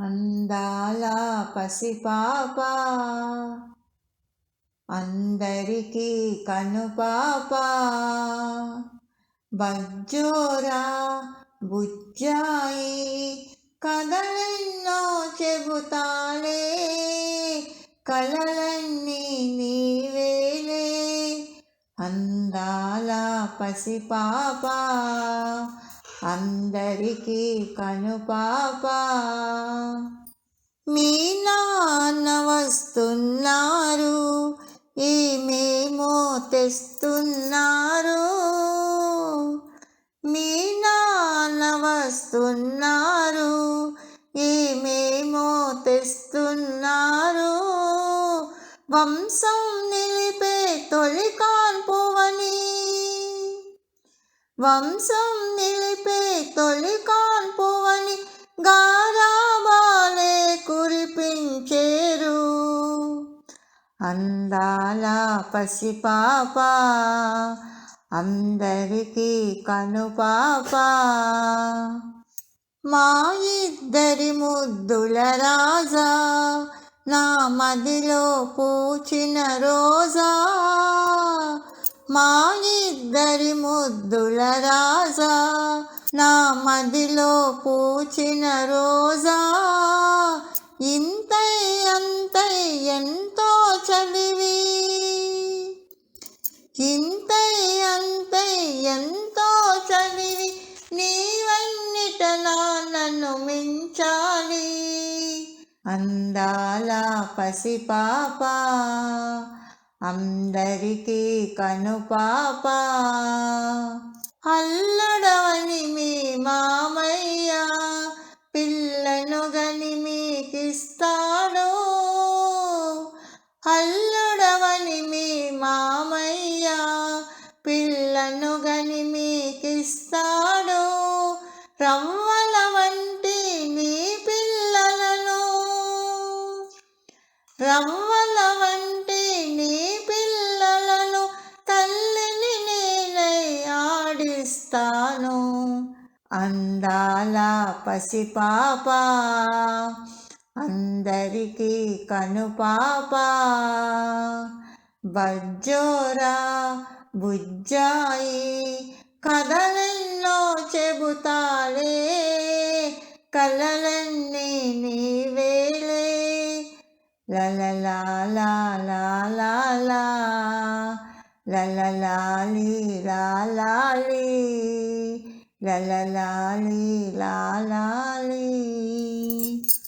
అందాల పసిపాప అందరికీ కనుపాప బజ్జోరా బుజ్జాయి కథలెన్నో చెబుతాలే కలలన్నీ నీవేలే అందాల పసిపాప అందరికీ కనుపాప మీ నాన్న వస్తున్నారు ఏమేమో తెస్తున్నారు. మీ నాన్న వస్తున్నారు ఏమేమో తెస్తున్నారు. వంశం నిలిపే తొలి కాన్పో వంశం నిలిపే తొలి కాన్పువని గారాబాలే కురిపించేరు. అందాల పసిపాప అందరికీ కనుపాప. మా ఇద్దరి ముద్దుల రాజా నా మదిలో పూచిన రోజా. మా ఇద్దరి ముద్దుల రాజా నా మదిలో పూచిన రోజా. ఇంతై అంతై ఎంతో చదివి ఇంతై అంతై ఎంతో చదివి నీవన్నిట నన్ను మించాలి. అందాల పసిపాప అందరికీ కనుపాప అల్లడవని మీ మామయ్య పిల్లను గని మీకిస్తాడు. అల్లుడవని మీ మామయ్య పిల్లను గని మీకిస్తాడు. రవ్వల వంటి నీ పిల్లలను రవ్వ అందాల పసిపాప అందరికీ కనుపాప. బజ్జోరా బుజ్జాయి కథలెన్నో చెబుతాలే కలలన్నీ నీవేలే లలలాలాలాలా లలలాలి la la la lee, la la lee.